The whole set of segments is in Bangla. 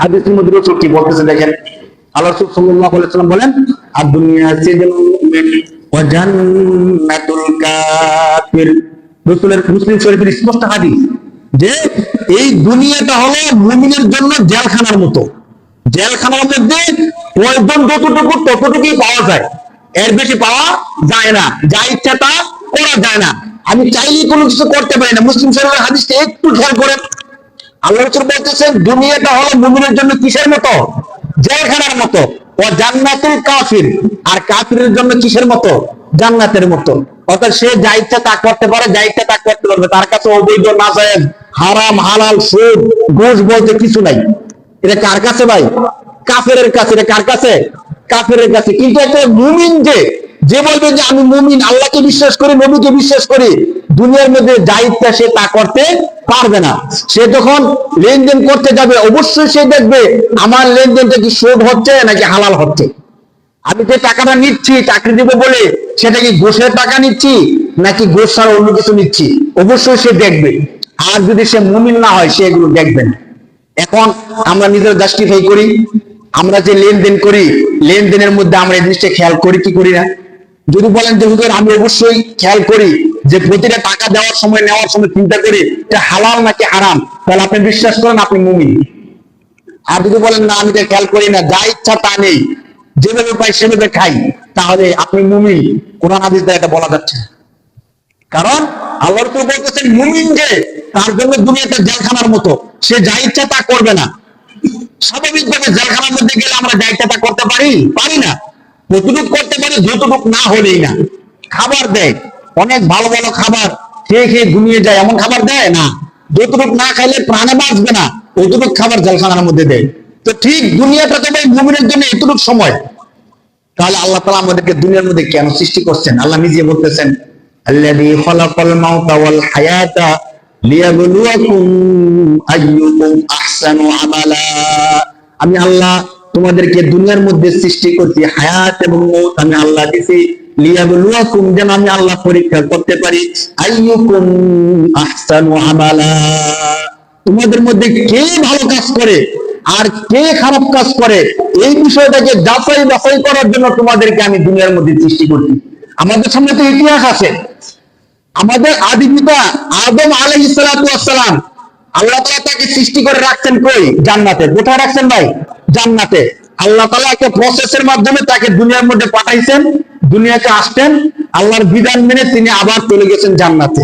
হাদিসের মধ্যে রসুল কি বলতেছে দেখেন? আল্লাহ রসুল সাল্লাল্লাহু আলাইহি ওয়াসাল্লাম বলেন আর দুনিয়া মুমিন ওয়া জান্নাতুল কাফির। রসুলের মুসলিম শরীফের স্পষ্ট হাদিস যে এই দুনিয়াটা হলো মুমিনের জন্য জেলখানার মতো। জেলখানার মধ্যে প্রয়োজন যতটুকু ততটুকুই পাওয়া যায়। এর বেশি পাওয়া যায় না। যা ইচ্ছা তা করা যায় না। আমি চাইলেই কোনো কিছু করতে পারি না। মুসলিম শরীফের হাদিসটা একটু খেয়াল করেন। আল্লাহ রসুল বলতেছেন দুনিয়াটা হলো মুমিনের জন্য কিসের মতো? জেলখানার মতো। ও জান্নাতুল কাফির। আর কাফিরের জন্য কিসের মতো? জান্নাতের মতো। অর্থাৎ সে যা ইচ্ছা তা করতে পারে, যা ইচ্ছা তা করতে পারবে। তার কাছে অবৈধ, নাজায়েজ, হারাম, হালাল, সুদ, ঘুষ বলতে কিছু নাই। এটা কার কাছে ভাই? কাফেরের কাছে। এটা কার কাছে? কাফের কাছে। কিন্তু একটা মুমিন যে যে বলবে যে আমি মুমিন, আল্লাহকে বিশ্বাস করি, নবীকে বিশ্বাস করি, দুনিয়ার মধ্যে যা ইচ্ছা সে তা করতে পারবে না। সে যখন লেনদেন করতে যাবে, অবশ্যই সে দেখবে, আমার লেনদেনটা কি শোধ হচ্ছে নাকি হালাল হচ্ছে? আমি যে টাকাটা নিচ্ছি, চাকরি দিব বলে, সেটা কি ঘোষের টাকা নিচ্ছি, নাকি ঘোষ ছাড়া অন্য কিছু নিচ্ছি? অবশ্যই সে দেখবে। আর যদি সে মুমিন না হয়, সে এগুলো দেখবে না। এখন আমরা নিজের জাস্টিফাই করি, আমরা যে লেনদেন করি, লেনদেনের মধ্যে আমরা এই জিনিসটা খেয়াল করি কি করি না? যদি বলেন যে, হুজুর, আমি অবশ্যই খেয়াল করি যে প্রতিটা টাকা দেওয়ার সময়, নেওয়ার সময় চিন্তা করি এটা হালাল নাকি হারাম? তাহলে আপনি বিশ্বাস করেন আপনি মুমিন। আর যদি বলেন, না, আমি তো খেয়াল করি না, যা ইচ্ছা তা নেই, যেভাবে পাই সেভাবে খাই, তাহলে আপনি মুমিন। কোরআন দ্বারা এটা বলা যাচ্ছে কারণ আল্লাহ তো বলতেছেন, মুমিন যে, তার জন্য দুনিয়াটা জেলখানার মতো, সে যা ইচ্ছা তা করবে না। স্বাভাবিকভাবে জেলখানার মধ্যে গেলে আমরা যা ইচ্ছা তা করতে পারি? পারি না। কতটুক করতে পারি যতটুক না হলেই না। খাবার দেয়, অনেক ভালো ভালো খাবার খেয়ে খেয়ে ঘুমিয়ে যায়, এমন খাবার দেয় না। যতটুক না খাইলে প্রাণে বাঁচবে না অতটুক খাবার জেলখানার মধ্যে দেয়। তো ঠিক দুনিয়াটা তো ভাই মুমিনের জন্য এতটুক সময়। তাহলে আল্লাহ তালা আমাদেরকে দুনিয়ার মধ্যে কেন সৃষ্টি করছেন? আল্লাহ নিজে বলতেছেন আমি আল্লাহ তোমাদেরকে দুনিয়ার মধ্যে সৃষ্টি করছি, হায়াত এবং মৌত আমি আল্লাহ দিছি। যেন আমি আল্লাহ পরীক্ষা করতে পারি। তোমাদের মধ্যে কে ভালো কাজ করে আর কে খারাপ কাজ করে, এই বিষয়টাকে যাচাই বাছাই করার জন্য তোমাদেরকে আমি দুনিয়ার মধ্যে সৃষ্টি করছি। আমাদের সামনে তো ইতিহাস আছে। আমাদের আদি পিতা আদম আলহ সালাম, আল্লাহ তাকে সৃষ্টি করে রাখছেন কই? জান্নাতে। কোথায় রাখছেন ভাই? জান্নাতে। আল্লাহ তালা একটা প্রসেসের মাধ্যমে তাকে দুনিয়ার মধ্যে পাঠাইছেন, দুনিয়াতে আসতেন আল্লাহর বিধান মেনে তিনি আবার চলে গেছেন জান্নাতে।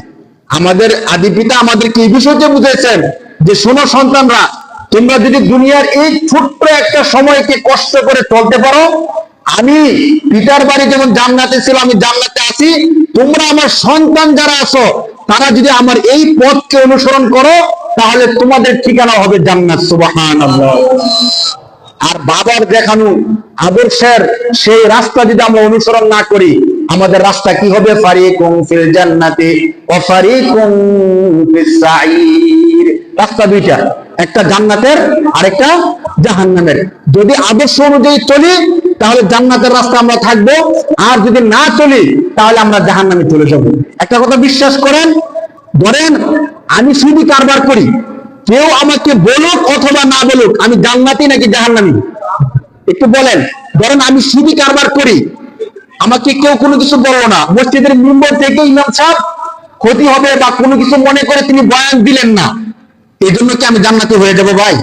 আমাদের আদি পিতা আমাদেরকে এই বিষয়তে বুঝেছেন যে, শোনো সন্তানরা, তোমরা যদি দুনিয়ার এই ছোট্ট একটা সময়কে কষ্ট করে চলতে পারো, আমি পিতার বাড়ি যেমন জান্নাতে ছিল আমি জান্নাতে আছি, তোমরা আমার সন্তান যারা আছো, তারা যদি আমার এই পথকে অনুসরণ করো, তাহলে তোমাদের ঠিকানা হবে জান্নাত সুবাহান আর বাবার দেখানো আদর্শের সেই রাস্তা যদি আমরা অনুসরণ না করি, আমাদের রাস্তা কি হবে? রাস্তা দুইটা, একটা জান্নাতের আরেকটা জাহান্নামের। যদি আদর্শ অনুযায়ী চলি, তাহলে জান্নাতের রাস্তা আমরা থাকব। আর যদি না চলি, তাহলে আমরা জাহান্নামে চলে যাব। একটা কথা বিশ্বাস করেন, ধরেন আমি শুধু কারবার করি কেউ আমাকে বলুক অথবা না বলুক, আমি জান্নাতি নাকি জাহান্নামি? একটু বলেন। ধরেন আমি শুধু কারবার করি, আমাকে কেউ কোনো কিছু বলল না। মসজিদের মেম্বর থেকে ইমাম সাহেব, ক্ষতি হবে বা কোনো কিছু মনে করে তিনি বয়ান দিলেন না। এই জন্য কি আমি জান্নাতি হয়ে যাব ভাই?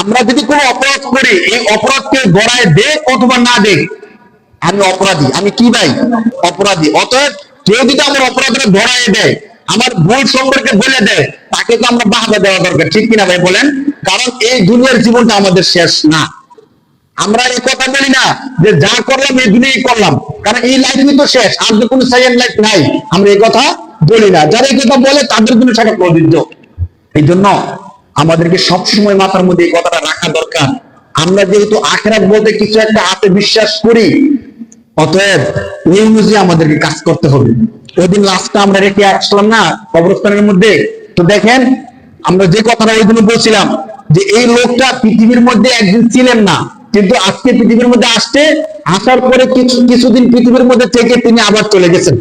আমরা যদি কোনো অপরাধ করি, এই অপরাধকে গড়ায় দেখ অথবা না দেখ আমি অপরাধী। আমি কি ভাই? অপরাধী। অতএব কেউ যদি আমার অপরাধটা ধরায় দেয় আমার ভুল সম্পর্কে বলে দেয়, তাকে তো আমরা বাহাবা দেওয়া দরকার, ঠিক কিনা ভাই বলেন? কারণ এই দুনিয়ার জীবনটা আমাদের শেষ না। আমরা এই কথা বলি না যে যা করলাম, এই দুনিয়ায় করলাম। কারণ এই লাইফই তো শেষ, আর তো কোনো সেকেন্ড লাইফ নাই। আমরা এই কথা বলি না। যারা এই কথা বলে, তাদের জন্য সেটা প্রযোজ্য। এই জন্য আমাদেরকে সবসময় মাথার মধ্যে এই কথাটা রাখা দরকার। আমরা যেহেতু আখেরাত বলতে কিছু একটা হাতে বিশ্বাস করি, অতএব ওই অনুযায়ী আমাদেরকে কাজ করতে হবে। ওই দিন লাস্টটা আমরা রেখে আসলাম না কবরস্থানের মধ্যে। তো দেখেন, আমরা যে কথাটা ওই দিন বলছিলাম যে এই লোকটা পৃথিবীর মধ্যে একদিন ছিলেন না, কিন্তু আজকে পৃথিবীর মধ্যে আসতে আসার পরে কিছু, কিছুদিন পৃথিবীর মধ্যে থেকে তিনি আবার চলে গেছেন।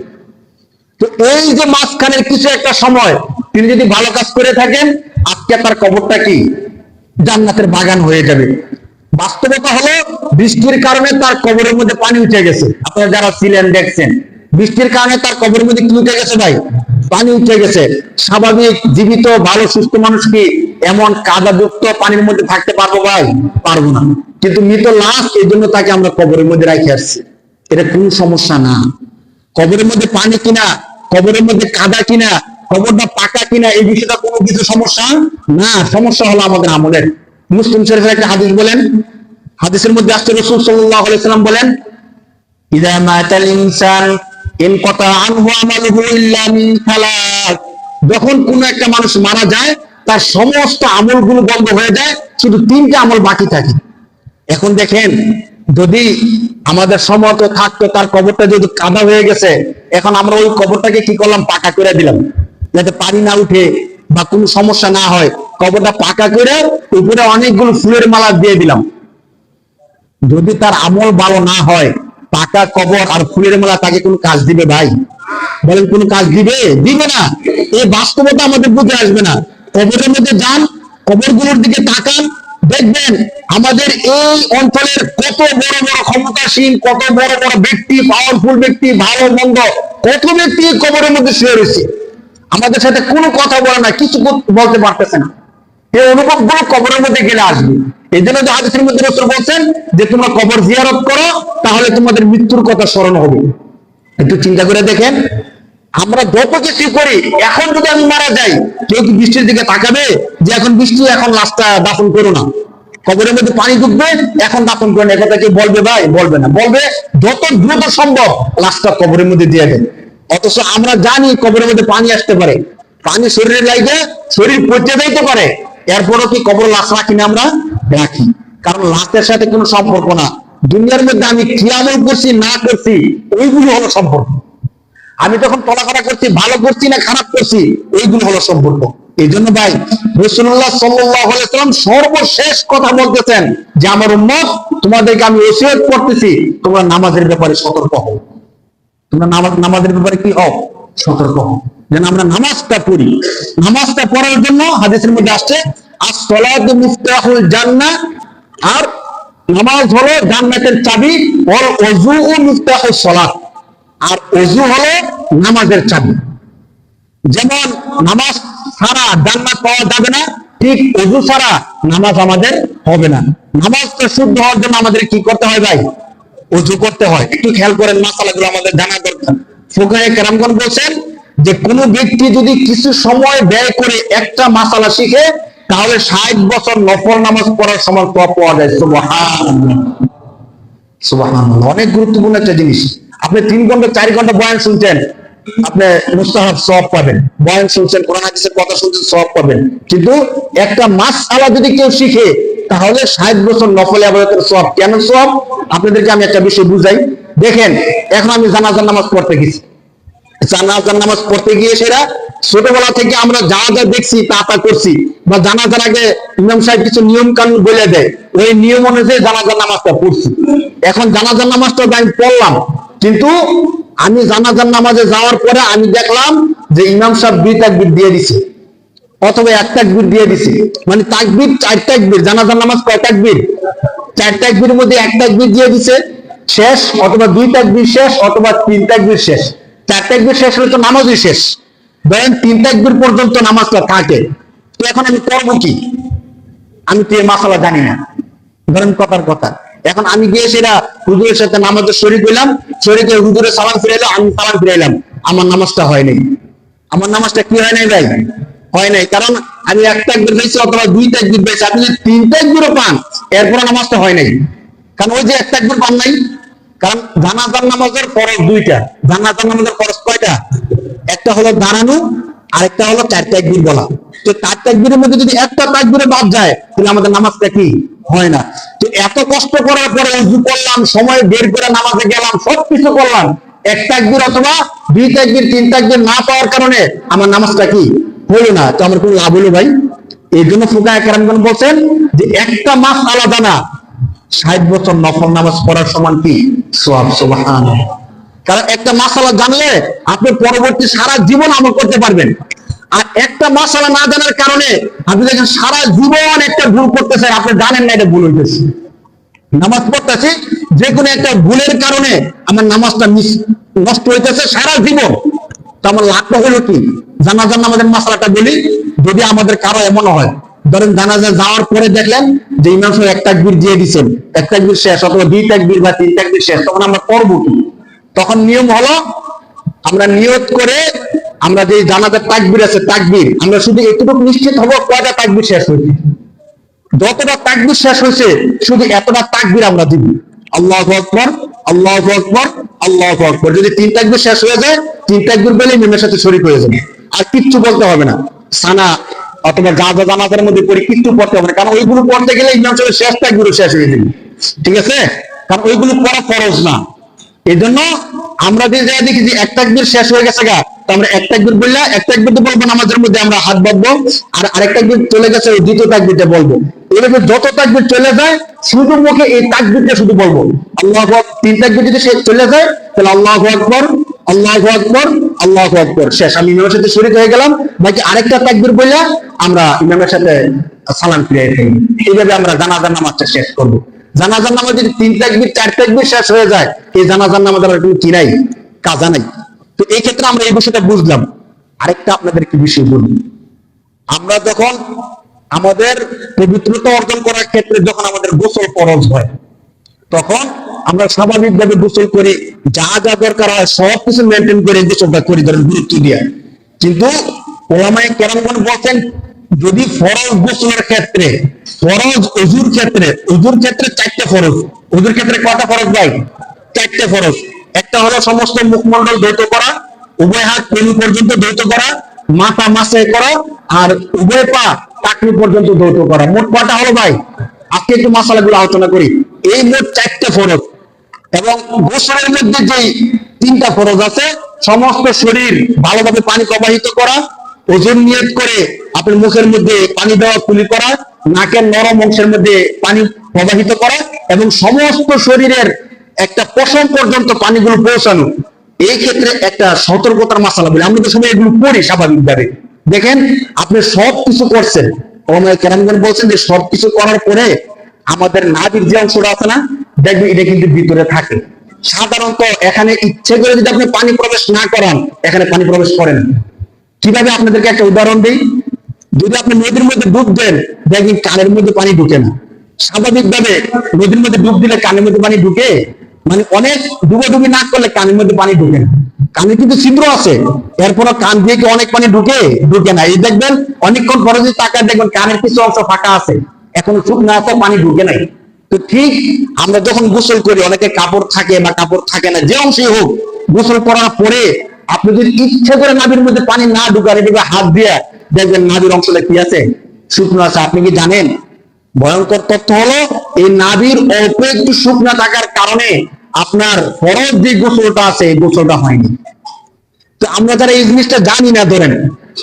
তো এই যে মাঝখানের কিছু একটা সময়, তিনি যদি ভালো কাজ করে থাকেন, আজকে তার কবরটা কি? জান্নাতের বাগান হয়ে যাবে। বাস্তবতা হলো, বৃষ্টির কারণে তার কবরের মধ্যে পানি উঠে গেছে। আপনারা যারা ছিলেন, দেখছেন। বৃষ্টির কারণে তার কবরের মধ্যে কি উঠে গেছে ভাই। পানি উঠে গেছে। স্বাভাবিক, জীবিত, ভালো, সুস্থ মানুষ কি এমন কাদাযুক্ত পানির মধ্যে থাকতে পারব ভাই? পারব না। কিন্তু মৃত লাশ, এই জন্য তাকে আমরা কবরের মধ্যে রাখি আসছি। এটা কোন সমস্যা না। কবরের মধ্যে পানি কিনা, কবরের মধ্যে কাদা কিনা, কবরটা পাকা কিনা, এই বিষয়টা কোনো কিছু সমস্যা না। সমস্যা হলো আমাদের আমলের। মুসলিম শরীফের একটা হাদিস বলেন। হাদিসের মধ্যে আসছে রসুল সাল্লাহ বলেন যখন কোন একটা মানুষ মারা যায়, তার সমস্ত আমলগুলো বন্ধ হয়ে যায়, শুধু তিনটা আমল বাকি থাকে। এখন দেখেন, যদি আমাদের সমত থাকতো, তার কবরটা যদি কাদা হয়ে গেছে, এখন আমরা ওই কবরটাকে কি করলাম? পাকা করে দিলাম। যাতে পানি না উঠে বা কোনো সমস্যা না হয়, কবরটা পাকা করে উপরে অনেকগুলো ফুলের মালা দিয়ে দিলাম। যদি তার আমল ভালো না হয় পাকা কবর আর ফুলের মালা তাকে কোনো কাজ দিবে ভাই? বলেন, কোন কাজ দিবে? দিবে না। এই বাস্তবতা আমাদের বুঝে আসবে না। কবরের মধ্যে যান, কবরগুলোর দিকে তাকান, দেখবেন আমাদের এই অঞ্চলের কত বড় বড় ক্ষমতাসীন, কত বড় বড় ব্যক্তি পাওয়ারফুল ব্যক্তি, ভালো, মন্দ, কত ব্যক্তি কবরের মধ্যে শুয়ে রয়েছে। আমাদের সাথে কোনো কথা বলে না, কিছু বল- বলতে পারতেছে না। এই অনুভবগুলো কবরের মধ্যে গেলে আসবে। এই জন্য যে হাদিসের মধ্যে রসুল বলছেন যে, তোমরা কবর জিয়ারত করো, তাহলে তোমাদের মৃত্যুর কথা স্মরণ হবে। একটু চিন্তা করে দেখেন, আমরা যত কিছু করি, এখন যদি আমি মারা যাই, কেউ কি বৃষ্টির দিকে তাকাবে যে, এখন বৃষ্টি, এখন লাশটা দাফন করো না। কবরের মধ্যে পানি ঢুকবে, এখন দাফন করো না। এ কথা কি বলবে ভাই? বলবে না। বলবে, যত দ্রুত সম্ভব লাশটা কবরের মধ্যে দিয়ে দেন। অথচ আমরা জানি কবরের মধ্যে পানি আসতে পারে। পানি শরীরে লাগে শরীর পচে যাইতে পারে। এরপরও কি কবর লাশ রাখি না আমরা? রাখি। কারণ লাশের সাথে কোনো সম্পর্ক না। দুনিয়ার মধ্যে আমি কি আমল করছি, না করছি ওইগুলো হলো সম্পর্ক। আমি যখন চলাফেরা করছি, ভালো করছি না খারাপ করছি, এইগুলো হলো সম্পর্ক। এই জন্য ভাই রসুল্লাহ সাল্লাম সর্বশেষ কথা বলতেছেন যে, আমার উম্মত, তোমাদেরকে আমি ওসিয়ত করতেছি, তোমরা নামাজের ব্যাপারে সতর্ক হও। তোমরা নামাজ, নামাজের ব্যাপারে কি হও? সতর্ক হও। যেন আমরা নামাজটা পড়ি। নামাজটা পড়ার জন্য হাদিসের মধ্যে আসছে মুফতাহুল আর নামাজ হলো জান্নাতের চাবি ওর অজু ও মুফতাহুল আর অজু হলো নামাজের চাবি। যেমন নামাজ ছাড়া জান্নাত পাওয়া যাবে না, ঠিক অজু ছাড়া নামাজ আমাদের হবে না। নামাজটা শুদ্ধ হওয়ার জন্য আমাদের কি করতে হয় ভাই? অজু করতে হয়। একটু খেয়াল করেন, মাসালাগুলো আমাদের জানা দরকার। ফোকাহে কেরামগণ বলছেন যে কোনো ব্যক্তি যদি কিছু সময় ব্যয় করে একটা মাসালা শিখে, তাহলে ষাট বছর নফল নামাজ পড়ার সময় তো পাওয়া যায়। সুবহানাল্লাহ। অনেক গুরুত্বপূর্ণ একটা জিনিস। আপনি তিন ঘণ্টা, চার ঘণ্টা বয়ান শুনছেন, আপনি মুস্তাহাব সব পাবেন। বয়ান শুনছেন, কোরআন হাদিসের কথা শুনছেন সব পাবেন। কিন্তু একটা মাস আলা যদি কেউ শিখে, তাহলে ষাট বছর নফল আবাদতের সব কেন সব আপনাদেরকে আমি একটা বিষয় বুঝাই। দেখেন, এখন আমি জানাজার নামাজ পড়তে গেছি। জানাজার নামাজ পড়তে গিয়ে সেরা ছোটবেলা থেকে আমরা যা যা দেখছি তা তা করছি। বা জানাজার আগে ইমাম সাহেব কিছু নিয়ম কানুন বলে দেয়। ওই নিয়ম অনুযায়ী জানাজার নামাজটা পড়ছি। এখন জানাজার নামাজটা আমি পড়লাম। কিন্তু আমি জানাজার নামাজে যাওয়ার পরে আমি দেখলাম যে ইমাম সাহেব দুই তাকবির দিয়ে দিছে। অথবা এক তাকবির দিয়ে দিছে। মানে তাকবির চার তাকবির, জানাজার নামাজ কয় তাকবির? চার তাকবির মধ্যে এক তাকবির দিয়ে দিছে, শেষ অথবা দুই তাকবির শেষ অথবা তিন তাকবির শেষ। চার তাকবির শেষ হলে তো নামাজই শেষ। ধরেন তিন তাকবির পর্যন্ত নামাজটা থাকে। তো এখন আমি করব কি? আমি তো এই মাসালা জানি না। ধরেন কথার কথা। এখন আমি গিয়ে সেটা হুজুরের সাথে নামাজের শরীর হইলাম শরীরে হুজুরের সালাম ফিরাইলাম আমি সালাম ফিরাইলাম। আমার নামাজটা হয় নাই। আমার নামাজটা কি হয় নাই ভাই? হয় নাই। কারণ আমি একটা একবার পেয়েছি অথবা দুইটা একবার পেয়েছি আপনি যদি তিনটা একবারও পান এরপরে নামাজটা হয় নাই। কারণ ওই যে একটা একবার পান নাই কারণ জানাজার নামাজের ফরজ দুইটা। জানাজার নামাজের ফরজ কয়টা? একটা হলো দাঁড়ানো, আরেকটা হলো চার তাকবীর বলা। তো চার তাকবীরের মধ্যে যদি একটা তাকবীরে বাদ যায়, তাহলে আমাদের নামাজটা কি? হয় না। তো এত কষ্ট করার পরে উজু করলাম, সময় বের করে নামাজে গেলাম সব কিছু করলাম। এক তাকবীর অথবা দুই তাকবীর, তিন তাকবীর না পাওয়ার কারণে আমার নামাজটা কি? হলো না। তো আমার কোনো লাভ হলো ভাই? এই জন্য ফুকা কেরামগণ বলছেন যে একটা মাস আলাদা না। ষাট বছর নফল নামাজ পড়ার সমান কি? কারণ একটা মাসালা জানলে আপনি পরবর্তী সারা জীবন আমল করতে পারবেন। আর একটা মাসালা না জানার কারণে আপনি দেখেন সারা জীবন একটা ভুল করতেছেন, আপনি জানেন না এটা ভুল হইতেছে। নামাজ পড়তেছি যে কোনো একটা ভুলের কারণে আমার নামাজটা নষ্ট হইতেছে সারা জীবন। তো আমার লাভটা হলো কি? জানাজার নামাজের মাসালাটা বলি, যদি আমাদের কারও এমন হয় ধরেন জানাজা যাওয়ার পরে দেখলেন যে ইমাম সাহেব এক তাকবির দিয়ে দিচ্ছেন এক তাকবির শেষ অথবা দুই তাকবির বা তিন তাকবির শেষ, তখন আমরা করব কি? তখন নিয়ম হলো আমরা নিয়ত করে আমরা যে জানাজার তাকবির আছে, তাকবির, আমরা শুধু এতটুকু নিশ্চিত হব কয়টা তাকবির শেষ হয়েছে? যতটা তাকবির শেষ হয়েছে, শুধু এতটা তাকবির আমরা দিব। আল্লাহ আকবর আল্লাহ আকবর আল্লাহ আকবর। যদি তিন তাকবির শেষ হয়ে যায়, তিন তাকবির বলে ইমামের সাথে শরীক হয়ে যাবে। আর কিচ্ছু বলতে হবে না। সানা অথবা যা জানাজার মধ্যে পড়ি কিচ্ছু পড়তে হবে কারণ ওইগুলো পড়তে গেলে ইমাম সাহেবের শেষ তাকবিরও শেষ হয়ে যাবে। ঠিক আছে? কারণ ওইগুলো পড়া ফরজ না। এই জন্য আমরা যে জায়গায় দেখি যে এক তাকবির শেষ হয়ে গেছে গা, তো আমরা এক তাকবির বললে এক তাকবির তো বলব নামাজের মধ্যে আমরা হাত বাঁধবো, আর আরেক তাকবির চলে গেছে, ওই দ্বিতীয় তাকবিরটা বলব। এভাবে যত তাকবির চলে যায়, শুধু মুখে এই তাকবিরটা শুধু বলব। আল্লাহ তিন তাকবির যদি সে চলে যায়, তাহলে আল্লাহ আকবর আল্লাহ আকবর আল্লাহ আকবর। শেষ, আমি ইমামের সাথে শরীর হয়ে গেলাম। বাকি আরেকটা তাকবির বললে আমরা ইমামের সাথে সালাম ফিরে থাকি এইভাবে আমরা জানাজার নামাজটা শেষ করব। জানাজার নামাজ যদি তিন তাকবির, চার তাকবির শেষ হয়ে যায়, এই জানাজার নামাজ আর কোনো কি নাই, কাজা নাই। তো এই ক্ষেত্রে আমরা এই বিষয়টা বুঝলাম। আরেকটা আপনাদেরকে বিষয় বলি। আমরা যখন আমাদের পবিত্রতা অর্জন করার ক্ষেত্রে যখন আমাদের গোসল ফরজ হয়, তখন আমরা স্বাভাবিকভাবে গোসল করি, যা যা দরকার হয় সব কিছু মেনটেন করে গোসলটা করি, ধরেন গুরুত্ব দিয়ে। কিন্তু ওলামায় কেরামগণ বলছেন, যদি ফরজ গোসলের ক্ষেত্রে, ফরজ অজুর ক্ষেত্রে অজুর ক্ষেত্রে চারটে ফরজ। অজুর ক্ষেত্রে কটা ফরজ ভাই? চারটে ফরজ। একটা হলো সমস্ত মুখমণ্ডল দ্বৈত করা, উভয় হাত পেনু পর্যন্ত দ্বৈত করা, মাথা মাসে করা, আর উভয় পা টাকনি পর্যন্ত দ্বৈত করা। মোট কয়টা হলো ভাই? আজকে একটু মশালাগুলো আলোচনা করি। এই মোট চারটে ফরজ। এবং গোসলের মধ্যে যে তিনটা ফরজ আছে, সমস্ত শরীর ভালোভাবে পানি প্রবাহিত করা, ওজন নিয়ত করে আপনার মুখের মধ্যে পানি দেওয়া, কুলি করা, নাকের নরম অংশের মধ্যে পানি প্রবাহিত করা এবং সমস্ত শরীরের একটা পশম পর্যন্ত পানিগুলো পৌঁছানো। এই ক্ষেত্রে একটা সতর্কতার মাসালা বলে। আমরা তো সবাই এগুলো করি স্বাভাবিকভাবে। দেখেন, আপনি সব কিছু করছেন। কেরামগণ বলছেন যে সব কিছু করার পরে আমাদের নাভির যে অংশটা আছে না দেখবেন এটা কিন্তু ভিতরে থাকে। সাধারণত এখানে ইচ্ছে করে যদি আপনি পানি প্রবেশ না করান, এখানে পানি প্রবেশ করেন কীভাবে আপনাদেরকে একটা উদাহরণ দিই? যদি আপনি নদীর মধ্যে ডুব দেন, দেখবেন কানের মধ্যে পানি ঢুকে না। স্বাভাবিকভাবে নদীর মধ্যে ডুব দিলে কানের মধ্যে পানি ঢুকে? মানে অনেক ডুবোডুবি না করলে কানের মধ্যে পানি ঢুকে না। কানে কিন্তু ছিদ্র আছে। এরপর কান দিয়ে কি অনেক পানি ঢুকে? ঢুকে না। এই দেখবেন, অনেকক্ষণ পরে যদি তাকায় দেখবেন কানের কিছু অংশ ফাঁকা আছে। এখন শুকনো আছে, পানি ঢুকে নাই। তো ঠিক আমরা যখন গোসল করি অনেকে কাপড় থাকে বা কাপড় থাকে না, যে অংশই হোক, গোসল করার পরে আপনি যদি ইচ্ছে করে নাভির মধ্যে পানি না ঢুকান, এদিকে হাত দিয়ে দেখবেন নাভির অংশটা কি আছে? শুকনো আছে। আপনি কি জানেন? ভয়ঙ্কর তথ্য হলো, এই নাভির অল্প একটু শুকনা থাকার কারণে আপনার ফরজ যে গোসলটা আছে, এই গোসলটা হয়নি। তো আমরা যারা এই জিনিসটা জানি না, ধরেন,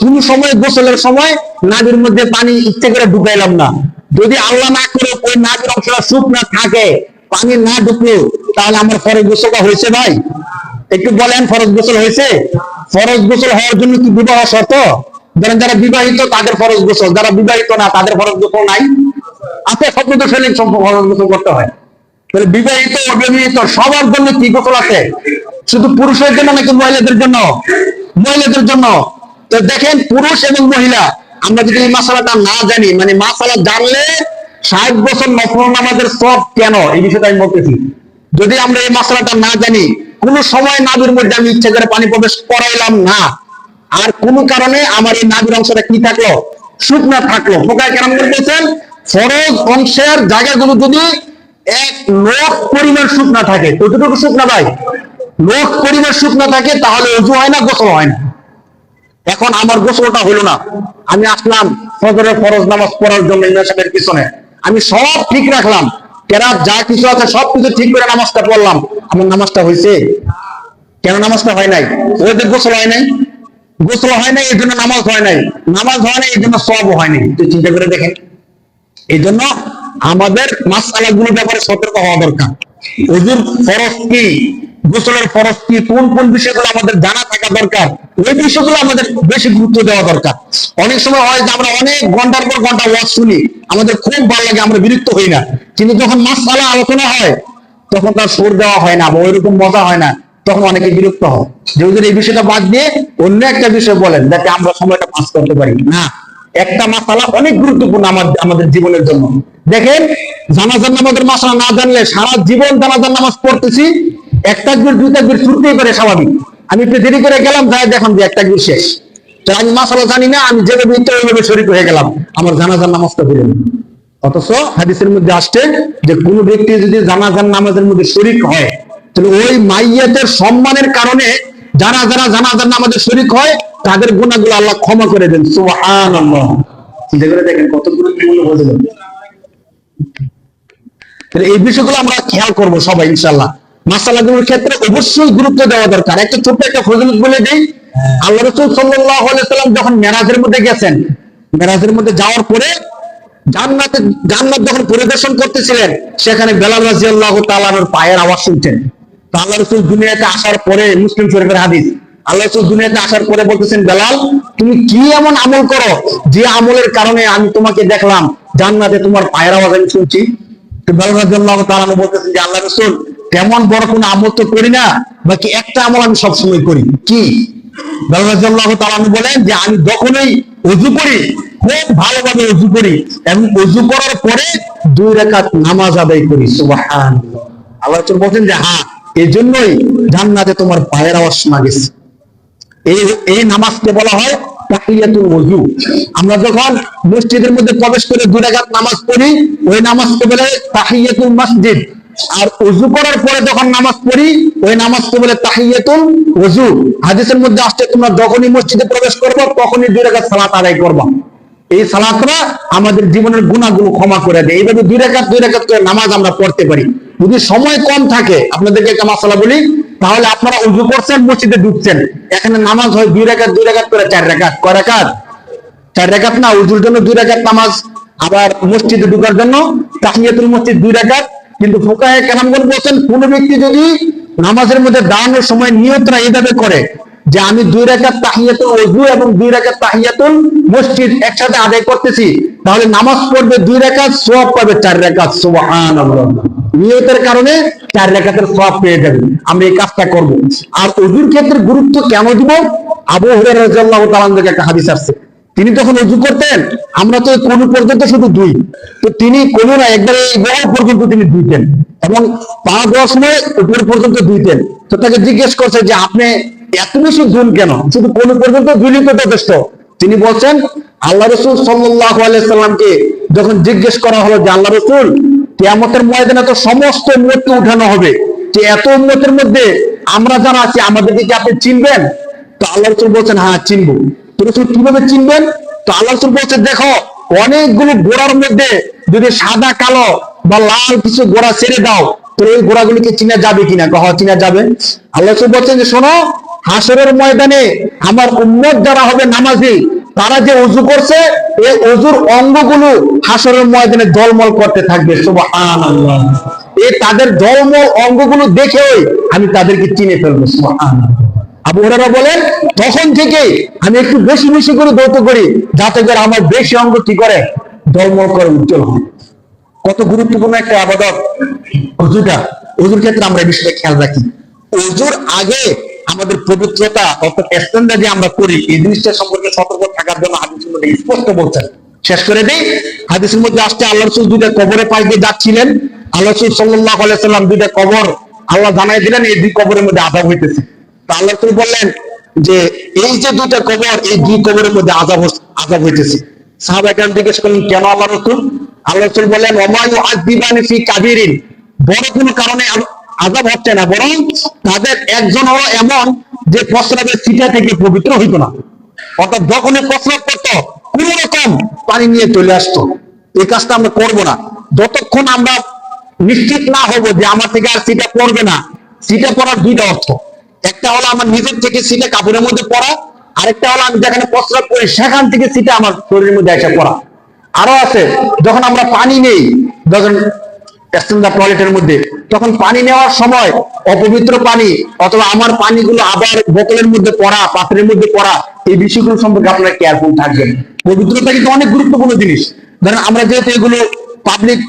কোন সময় গোসলের সময় নাভির মধ্যে পানি ইচ্ছে করে ঢুকাইলাম না যদি আল্লাহ না করে ওই নাভির অংশটা শুকনা থাকে, পানি না ঢুকলো তাহলে আমার ফরজ গোসলটা হয়েছে ভাই। একটু বলেন ফরজ গোসল হয়েছে? ফরজ গোসল হওয়ার জন্য কি বিবাহ শর্ত? ধরেন যারা বিবাহিত, তাদের ফরজ গোসল। যারা বিবাহিত না, তাদের ফরজ গোসল নাই? আছে সব তো ফেলে ফরজ গোসল করতে হয়। তাহলে বিবাহিত, অবিবাহিত, সবার জন্য কি গোসল আছে? শুধু পুরুষের জন্য নাকি মহিলাদের জন্য? মহিলাদের জন্য। তো দেখেন, পুরুষ এবং মহিলা আমরা যদি এই মাসালাটা না জানি মানে মাসালা জানলে ষাট বছর নফল নামাজের সব কেন? এই বিষয়টা আমি বলতেছি। যদি আমরা এই মশলাটা না জানি, কোন সময় নাবির মধ্যে আমি ইচ্ছা করে পানি প্রবেশ করাইলাম না। আর কোন কারণে আমার এই নাবির অংশটা কি থাকল? শুকনা থাকল। পোকায় কেন বলতেছেন ফরজ অংশের জায়গাগুলো যদি এক লোক পরিমাণ শুকনা থাকে, কতটুকু শুকনা ভাই? লোক পরিমাণ শুকনা থাকে, তাহলে উজু হয় না, গোসল হয় না। এখন আমার গোসলটা হইল না। আমি আসলাম ফজরের ফরজ নামাজ পড়ার জন্য ইমাম সাহেবের পিছনে। আমি সব ঠিক রাখলাম। কেরাত যা কিছু আছে সব কিছু ঠিক করে নামাজটা পড়লাম। আমার নামাজটা হয়েছে। কেন নামাজটা হয় নাই? ওদের গোসল হয় নাই? গোসল হয় নাই এই জন্য নামাজ হয় নাই। নামাজ হয় নাই এই জন্য সব হয় নাই। তো চিন্তা করে দেখেন। এই জন্য আমাদের মাসালাগুলোর ব্যাপারে সতর্ক হওয়া দরকার। ফরজ কি? গোসলের ফরজ কি? কোন কোন বিষয়গুলো আমাদের জানা থাকা দরকার? ওই বিষয়গুলো আমাদের বেশি গুরুত্ব দেওয়া দরকার। অনেক সময় হয় যে আমরা অনেক ঘণ্টার পর ঘণ্টা ওয়াজ শুনি, আমাদের খুব ভালো লাগে, আমরা বিরক্ত হই না। কিন্তু যখন মাসালা আলোচনা হয়, তখন তার সুর দেওয়া হয় না বা ওইরকম মজা হয় না, তখন অনেকে বিরক্ত হয়। যে এই বিষয়টা বাদ দিয়ে অন্য একটা বিষয় বলেন, যাতে আমরা সময়টা পাস করতে পারি। না একটা মাসালা অনেক গুরুত্বপূর্ণ আমাদের আমাদের জীবনের জন্য। দেখেন, জানাজার নামাজের মাসালা না জানলে সারা জীবন জানাজার নামাজ পড়তেছি একটা তাকবীর, দুই তাকবীর ছুটতেই পারে স্বাভাবিক। আমি একটু দেরি করে গেলাম, যাই দেখুন যে একটা তাকবীর শেষ। তো আমি মাসালা জানি না, আমি যেভাবে ইচ্ছা ওইভাবে শরীর হয়ে গেলাম, আমার জানাজার নামাজটা হইল না। অথচ হাদিসের মধ্যে আসছে যে কোন ব্যক্তি যদি জানাজার নামাজের মধ্যে শরিক হয়, তাহলে ওই মাইয়াতের সম্মানের কারণে যারা যারা জানাজার নামাজের শরিক হয় তাদের গুণাগুলো আল্লাহ ক্ষমা করে দেন। দেখেন কত গুরুত্বপূর্ণ এই বিষয়গুলো আমরা খেয়াল করব সবাই ইনশাল্লাহ মাসালাগুলোর ক্ষেত্রে অবশ্যই গুরুত্ব দেওয়া দরকার। একটা ছোট্ট একটা ফজিলত বলে দিই। আল্লাহ রসুল সাল্লাম যখন মেরাজের মধ্যে গেছেন, মেরাজের মধ্যে যাওয়ার পরে জান্নাতে, জান্নাত যখন পরিদর্শন করতেছিলেন, সেখানে বেলাল রাদিয়াল্লাহু তাআলার পায়ের আওয়াজ শুনছেন আল্লাহ রসুল দুনিয়াতে আসার পরে মুসলিম শরীফের হাদিস আল্লাহ দুনিয়াতে আসার পরে বলতেছেন, বেলাল, তুমি কি এমন আমল করো যে আমলের কারণে আমি তোমাকে দেখলাম জান্নাতে তোমার পায়ের আওয়াজ আমি শুনছি? আমি যখনই করি, খুব ভালোভাবে অজু করি এবং করার পরে দুই রাকাত নামাজ আদায় করি। আল্লাহ বলেন যে হ্যাঁ এই জন্যই জান্নাতে তোমার পায়ের আওয়াজ শোনা গেছে। এই নামাজকে বলা হয় আমরা যখন মসজিদের মধ্যে প্রবেশ করে রাকাত নামাজ পড়ি, ওই নামাজকে বলে মসজিদ। আর ওযু করার পরে যখন নামাজ পড়ি, ওই নামাজকে বলে তাহিয়াতুল হাদিসের মধ্যে আসছে, তোমরা যখনই মসজিদে প্রবেশ করবে, তখনই দুই রাকাত সালাত আদায় করবা। এই সালাতরা আমাদের জীবনের গুণাগুলো ক্ষমা করে দেয়। এইভাবে দুই রেখাত দুই রেখাত করে নামাজ আমরা পড়তে পারি। যদি সময় কম থাকে, আপনাদেরকে একটা মাসালা বলি তাহলে আপনারা উজু করছেন, মসজিদে ঢুকছেন। এখানে নামাজ হয় দুই রেখাত দুই রেখাত করে চার রেখাত কয় রেখাত চার রেখাত না, উজুর জন্য দুই রেখাত নামাজ। আবার মসজিদে ঢুকার জন্য তাহিয়াতুল মসজিদ দুই রেখাত কিন্তু ফোকাহে কেরামগণ বলছেন, কোন ব্যক্তি যদি নামাজের মধ্যে দাঁড়ানোর সময় নিয়তরা এভাবে করে যে আমি দুই রাকাত তাহিয়াতুল ওযু এবং দুই রাকাত তাহিয়াতুল মসজিদ একসাথে আদায় করতেছি, তাহলে নামাজ পড়বে দুই রাকাত, সওয়াব পাবে চার রাকাত, সুবহানাল্লাহ। নিয়তের কারণে চার রাকাতের সওয়াব পেয়ে যাবে আমরা এই কাজটা করব। আর ওযুর ক্ষেত্রে গুরুত্ব কেন দিব? আবু হুরায়রা রাদিয়াল্লাহু তাআলা থেকে একটা হাদিস আসছে। তিনি তখন উজু করতেন, আমরা তো কোন পর্যন্ত শুধু দুই। তো তিনি কোন না, একবারে এই বড় পর্যন্ত তিনি দুইতেন। এবং পা দেওয়ার সময় উপর পর্যন্ত দুইতেন। তো তাকে জিজ্ঞেস করছে যে, আপনি এত বেশি দুন কেন? শুধু কোন পর্যন্ত তো যথেষ্ট। তিনি বলছেন, আল্লাহ রসুল সাল্লাহ আলাইসাল্লামকে যখন জিজ্ঞেস করা হলো যে, আল্লাহ রসুল, কেয়ামতের ময়দানে তো সমস্ত উম্মতকে উঠানো হবে। যে এত উম্মতের মধ্যে আমরা যারা আছি, আমাদেরকে কি আপনি চিনবেন? তো আল্লাহ রসুল বলছেন হ্যাঁ চিনবো। তো রসুল কীভাবে চিনবেন? তো আল্লাহ রসুল বলছে দেখো, অনেকগুলো গোড়ার মধ্যে যদি সাদা, কালো বা লাল কিছু গোড়া ছেড়ে দাও, তো ওই গোড়াগুলিকে চিনা যাবে কিনা? কহ, চিনা যাবে। আল্লাহ রসুল বলছেন যে, শোনো হাসরের ময়দানে আমার উম্মত যারা হবে নামাজি, তারা যে উজু করছে, এই অজুর অঙ্গগুলো হাসরের ময়দানে জলমল করতে থাকবে এই তাদের জলমল অঙ্গগুলো দেখেই আমি তাদেরকে চিনে ফেলব আবু বলেন, তখন থেকে আমি একটু বেশি বেশি করে দৌত করি, যাতে করে আমার বেশি অঙ্গ কি করে? জলমল করে উজ্জ্বল হয়। কত গুরুত্বপূর্ণ একটা আবাদত। অজুটা অজুর ক্ষেত্রে আমরা বিষয়টা খেয়াল রাখি। অজুর আগে আমাদের পবিত্রতা অর্থাৎ স্ট্যান্ডার্ড যে আমরা করি এই জিনিসটা সম্পর্কে সতর্ক থাকার জন্য হাদিসের মধ্যে স্পষ্ট বলছেন। শেষ করে দেই, হাদিসের মধ্যে আসতে আল্লাহ রসুল দুইটা কবরে পাই দিয়ে যাচ্ছিলেন। আল্লাহ রসুল সাল্লাহ আলাইসাল্লাম দুইটা কবর আল্লাহ জানাই দিলেন, এই দুই কবরের মধ্যে আজাব হইতেছে। তা আল্লাহ রসুল বললেন যে, এই যে দুইটা কবর, এই দুই কবরের মধ্যে আজাব আজাব হইতেছে। সাহাবা একরাম জিজ্ঞেস করলেন, কেন আল্লাহ রসুল? আল্লাহ রসুল বললেন ওমায়ু আদিবানি ফি কাবিরিন। বড় কোনো কারণে আজাব হচ্ছে না, বরং তাদের একজন হলো এমন যে প্রস্রাবের সিটা থেকে পবিত্র হইতো না। অর্থাৎ যখনই প্রস্রাব করতো, কোন রকম পানি নিয়ে চলে আসতো। এই কাজটা আমরা করব না। যতক্ষণ আমরা নিশ্চিত না হব যে আমার থেকে আর সিটা পড়বে না, সিটা পড়ার দুইটা অর্থ। একটা হলো আমার নিজের থেকে সিটা কাপড়ের মধ্যে পড়া, আরেকটা হলো আমি যেখানে প্রস্রাব করি, সেখান থেকে সিটা আমার শরীরের মধ্যে এসে পড়া। আরও আছে, যখন আমরা পানি নেই, যখন টয়লেটের মধ্যে। তখন পানি নেওয়ার সময় অপবিত্র পানি অথবা আমার পানিগুলো আবার বোতলের মধ্যে পড়া, পাত্রের মধ্যে পড়া, এই বিষয়গুলো সম্পর্কে আপনারা কেয়ারফুল থাকবেন। পবিত্রতা কিন্তু অনেক গুরুত্বপূর্ণ জিনিস। ধরেন আমরা যেহেতু এগুলো পাবলিক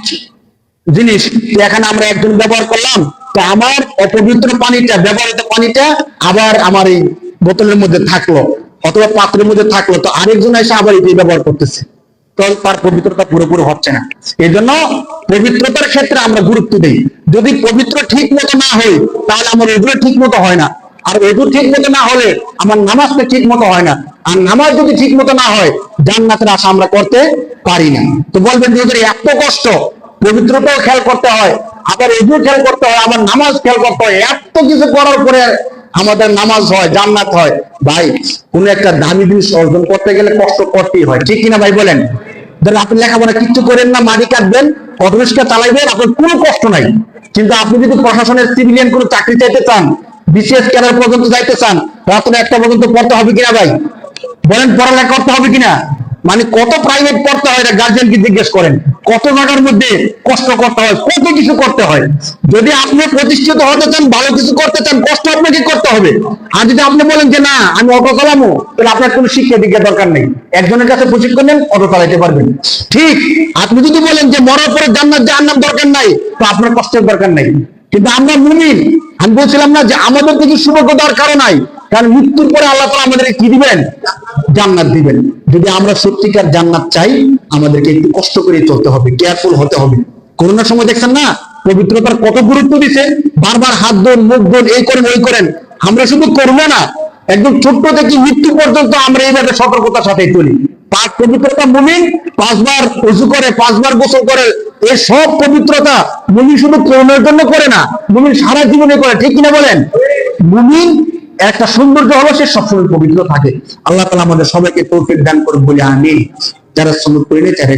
জিনিস এখানে আমরা একজন ব্যবহার করলাম, তো আমার অপবিত্র পানিটা, ব্যবহৃত পানিটা আবার আমার এই বোতলের মধ্যে থাকল অথবা পাত্রের মধ্যে থাকল। তো আরেকজন এসে আবার এটি ব্যবহার করতেছে। তার পবিত্রতা পুরোপুরি হচ্ছে না। এই জন্য পবিত্রতার ক্ষেত্রে আমরা গুরুত্ব দিই। যদি পবিত্র ঠিক মতো না হয়, তাহলে আমার এগুলো ঠিক মতো হয় না। আর এটু ঠিক মতো না হলে আমার নামাজটা ঠিক মতো হয় না। আর নামাজ যদি ঠিক মতো না হয়, জান্নাতের আশা আমরা করতে পারি না। তো বলবেন যে ওদের এত কষ্ট, পবিত্রতাও খেয়াল করতে হয়, আবার এগুলো খেয়াল করতে হয় আমার নামাজ খেয়াল করতে হয়, এত কিছু করার পরে আমাদের নামাজ হয়, জান্নাত হয়। ভাই, কোন একটা দামি জিনিস অর্জন করতে গেলে কষ্ট করতেই হয়। ঠিক কিনা ভাই বলেন? ধরেন আপনি লেখাপড়া কিচ্ছু করেন না মাটি কাটবেন অটোরিক্সা চালাইবেন, আপনার কোনো কষ্ট নাই। কিন্তু আপনি যদি প্রশাসনের সিভিলিয়ান কোনো চাকরি চাইতে চান বিসিএস ক্যাডার পর্যন্ত যাইতে চান রাত্রে একটা পর্যন্ত পড়তে হবে কিনা ভাই? বলেন, পড়ালেখা করতে হবে কিনা? মানে কত প্রাইভেট পড়তে হয় এটা গার্জেনকে জিজ্ঞেস করেন। কত জায়গার মধ্যে কষ্ট করতে হয়, কত কিছু করতে হয়। যদি আপনি প্রতিষ্ঠিত হতে চান, ভালো কিছু করতে চান, কষ্ট আপনাকে করতে হবে। আর যদি আপনি বলেন যে, না, আমি অটো চালাবো, তাহলে আপনার কোনো শিক্ষা দীক্ষা দরকার নেই। একজনের কাছে প্রশিক্ষণ নেন, অটো চালাইতে পারবেন। ঠিক, আপনি যদি বলেন যে, মরার পরে জান্নাত জাহান্নাম দরকার নাই, তো আপনার কষ্টের দরকার নাই। কিন্তু আমরা মুমিন, আমি বলছিলাম না যে, আমাদের কিছু সৌভাগ্য দরকারও নাই। কারণ মৃত্যুর পরে আল্লাহ তালা আমাদের কি দিবেন? জান্নাত দিবেন। যদি আমরা সত্যিকার জান্নাত চাই, আমাদেরকে একটু কষ্ট করে চলতে হবে কেয়ারফুল হতে হবে। করোনার সময় দেখছেন না? পবিত্রতার কত গুরুত্ব দিছে? বারবার হাত ধোন মুখ ধোন এই করেন, ওই করেন। আমরা শুধু করব না, একদম ছোট্ট থেকে মৃত্যু পর্যন্ত আমরা এইভাবে সতর্কতার সাথে চলি। পাঁচ পবিত্রতা মুমিন, পাঁচবার উঁচু করে, পাঁচবার গোসল করে এই সব পবিত্রতা মুমিন শুধু করোনার জন্য করে না, মুমিন সারা জীবনে করে, ঠিক কিনা বলেন? মুমিন একটা সৌন্দর্য হলো সে সবসময় পবিত্র থাকে। আল্লাহ তালা আমাদের সবাইকে তৌফিক দান করুন বলে আমি যারা সমুদ্র করে তারা